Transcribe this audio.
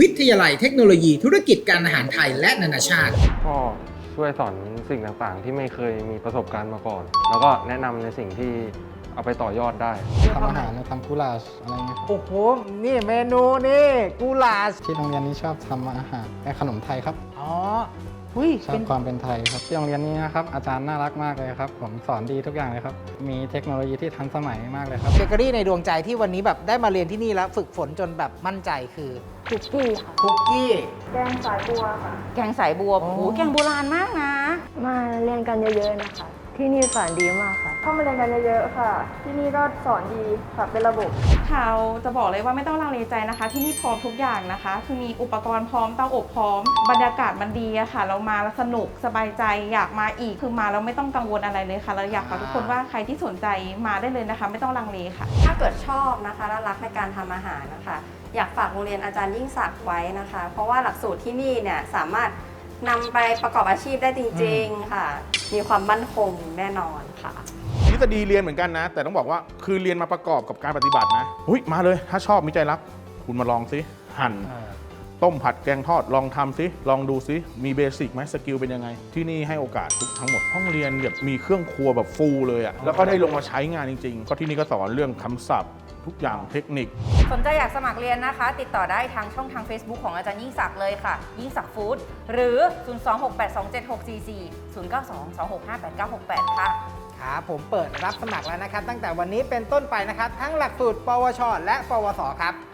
วิทยาลัยเทคโนโลยีธุรกิจการอาหารไทยและนานาชาติ ก็ช่วยสอนสิ่งต่างๆ ที่ไม่เคยมีประสบการณ์มาก่อน แล้วก็แนะนำในสิ่งที่เอาไปต่อยอดได้ ทำอาหารทำกุลาชอะไรเงี้ยโอ้โห นี่เมนูนี่ กูลาสที่โรงเรียนนี้ชอบทำอาหารและขนมไทยครับ อ๋อ หุ้ยชอเป็บนความเป็นไทยครับที่โรงเรียนนี้นะครับอาจารย์น่ารักมากเลยครับ ผมสอนดีทุกอย่างเลยครับ มีเทคโนโลยีที่ทันสมัยมากเลยครับเบเกอรี่ในดวงใจที่วันนี้แบบได้มาเรียนที่นี่แล้วฝึกฝนจนแบบมั่นใจคือคุกกี้ค่ะคุกกี้แกงสายบัวค่ะ แกงสายบัวอ๋อโอ้โหแกงโบราณมากนะ มาเรียนกันเยอะๆนะคะ ที่นี่สอนดีมากค่ะ เข้ามาเรียนกันเยอะๆค่ะ ที่นี่ก็สอนดีค่ะเป็นระบบค่ะจะบอกเลยว่าไม่ต้องลังเลใจนะคะ ที่นี่พร้อมทุกอย่างนะคะ คือมีอุปกรณ์พร้อมเตาอบพร้อม บรรยากาศมันดีอะค่ะ เรามาแล้วสนุกสบายใจอยากมาอีกคือมาแล้วไม่ต้องกังวลอะไรเลยค่ะเราอยากฝากทุกคนว่าใครที่สนใจมาได้เลยนะคะ ไม่ต้องลังเลค่ะ ถ้าเกิดชอบนะคะและรักในการทำอาหารนะคะ อยากฝากโรงเรียนอาจารย์ยิ่งศักดิ์ไว้นะคะ เพราะว่าหลักสูตรที่นี่เนี่ยสามารถ นำไปประกอบอาชีพได้จริง ๆ ค่ะ มีความมั่นคงแน่นอนค่ะ ทฤษฎีเรียนเหมือนกันนะ แต่ต้องบอกว่าคือเรียนมาประกอบกับการปฏิบัตินะ อุ้ยมาเลย ถ้าชอบมิใจรัก คุณมาลองสิหั่น ต้มผัดแกงทอดลองทำสิลองดูสิมีเบสิกไหมสกิลเป็นยังไง ที่นี่ให้โอกาสทุกทั้งหมด ห้องเรียนแบบมีเครื่องครัวแบบฟูลเลยอะแล้วก็ได้ลงมาใช้งานจริง ๆ ก็ที่นี่ก็สอนเรื่องคำศัพท์ทุกอย่างเทคนิค สนใจอยากสมัครเรียนนะคะ ติดต่อได้ทางช่องทาง Facebook ของอาจารย์ยิ่งศักดิ์เลยค่ะ ยิ่งศักดิ์ฟู้ดหรือ 026827644 092265868 ค่ะ ครับผมเปิดรับสมัครแล้วนะครับ ตั้งแต่วันนี้เป็นต้นไปนะครับ ทั้งหลักสูตร ปวช และ ปวส ครับ